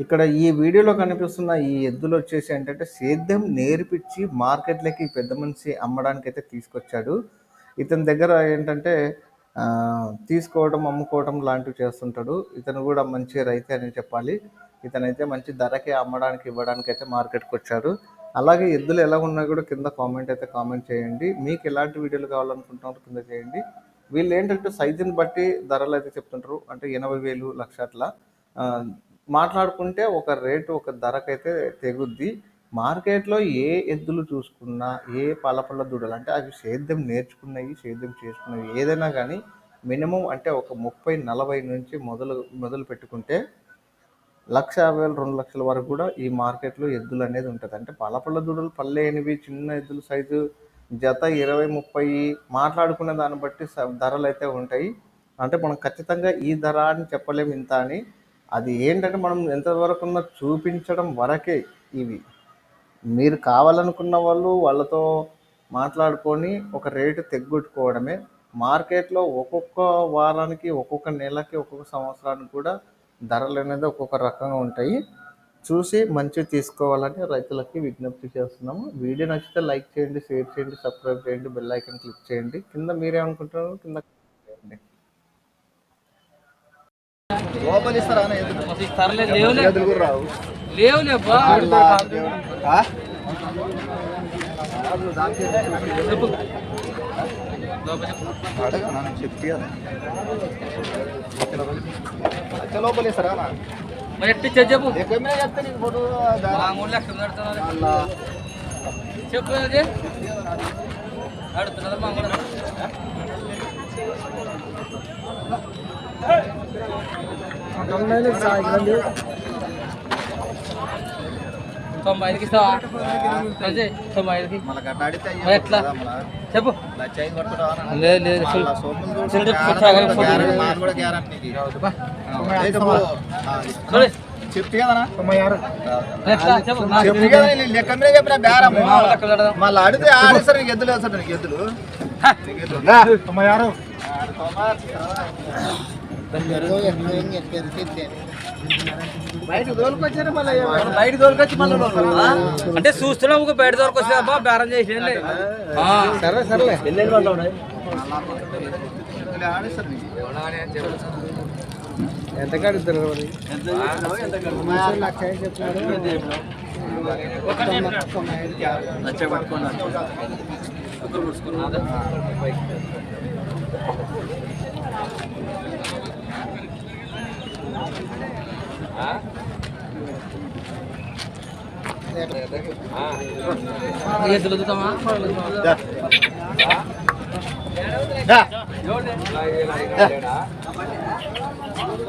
ఇక్కడ ఈ వీడియోలో కనిపిస్తున్న ఈ ఎద్దులు వచ్చేసి ఏంటంటే సేద్యం నేర్పించి మార్కెట్లోకి పెద్ద మనిషి అమ్మడానికి అయితే తీసుకొచ్చాడు. ఇతని దగ్గర ఏంటంటే తీసుకోవడం అమ్ముకోవడం లాంటివి చేస్తుంటాడు. ఇతను కూడా మంచి రైతే అని చెప్పాలి. ఇతనైతే మంచి ధరకే అమ్మడానికి ఇవ్వడానికి అయితే మార్కెట్కి వచ్చాడు. అలాగే ఎద్దులు ఎలా ఉన్నా కూడా కింద కామెంట్ అయితే కామెంట్ చేయండి. మీకు ఎలాంటి వీడియోలు కావాలనుకుంటున్నారో కింద చేయండి. వీళ్ళు ఏంటంటే సైజుని బట్టి ధరలు అయితే చెప్తుంటారు. అంటే ఎనభై వేలు లక్ష అట్లా. మాట్లాడుకుంటే ఒక రేటు ఒక ధరకైతే తెగుద్ది. మార్కెట్లో ఏ ఎద్దులు చూసుకున్నా ఏ పలపళ్ళ దూడలు అంటే అవి సేద్యం నేర్చుకున్నవి సేద్యం చేసుకున్నవి ఏదైనా కానీ మినిమం అంటే ఒక ముప్పై నలభై నుంచి మొదలు మొదలు పెట్టుకుంటే లక్ష యాభై వేలు రెండు లక్షల వరకు కూడా ఈ మార్కెట్లో ఎద్దులు అనేది ఉంటుంది. అంటే పలపల దూడలు పల్లెనివి చిన్న ఎద్దుల సైజు జత ఇరవై ముప్పై మాట్లాడుకునే దాన్ని బట్టి స- ధరలు అయితే ఉంటాయి. అంటే మనం ఖచ్చితంగా ఈ ధర అని చెప్పలేము ఇంత అని అది ఏంటంటే మనం ఎంతవరకు ఉన్నా చూపించడం వరకే ఇవి. మీరు కావాలనుకున్న వాళ్ళు వాళ్ళతో మాట్లాడుకొని ఒక రేటు తెగ్గొట్టుకోవడమే. మార్కెట్లో ఒక్కొక్క వారానికి ఒక్కొక్క నెలకి ఒక్కొక్క సంవత్సరానికి కూడా ధరలు అనేది ఒక్కొక్క రకంగా ఉంటాయి. చూసి మంచిగా తీసుకోవాలని రైతులకి విజ్ఞప్తి చేస్తున్నాము. వీడియో నచ్చితే లైక్ చేయండి షేర్ చేయండి సబ్స్క్రైబ్ చేయండి బెల్ ఐకన్ క్లిక్ చేయండి. కింద మీరేమనుకుంటున్నారు కింద చేయండి. అన్న? మరి ఎట్టి చెప్పు. మూడు లక్షలు చెప్పు అది. నడుతున్నారు మా మూడు తొంభై ఐదుకి ఇస్తావా తొంభై ఐదుకి ఎట్లా? చెప్పు? లేదు లేదు ఫుల్ చెప్తే చెప్పి. కదా లెక్క మీద చెప్పిన బేరం. మళ్ళీ అడిగితే ఆడేస్తారు నీకు ఎద్దులు వేస్తాడు నీకు ఎద్దులు. తొంభై ఆరు. తోలుకొచ్చారు మళ్ళీ బయట దొరకొచ్చి మళ్ళీ అంటే చూస్తున్నాం ఒక బయట దొరకొచ్చి అబ్బా బేరం చేసి సరే సరేలే. ఆడేస్తారు. ఎంత కడుగుతారు మరి లక్ష పట్టుకోండి దొరుకుతామా దా.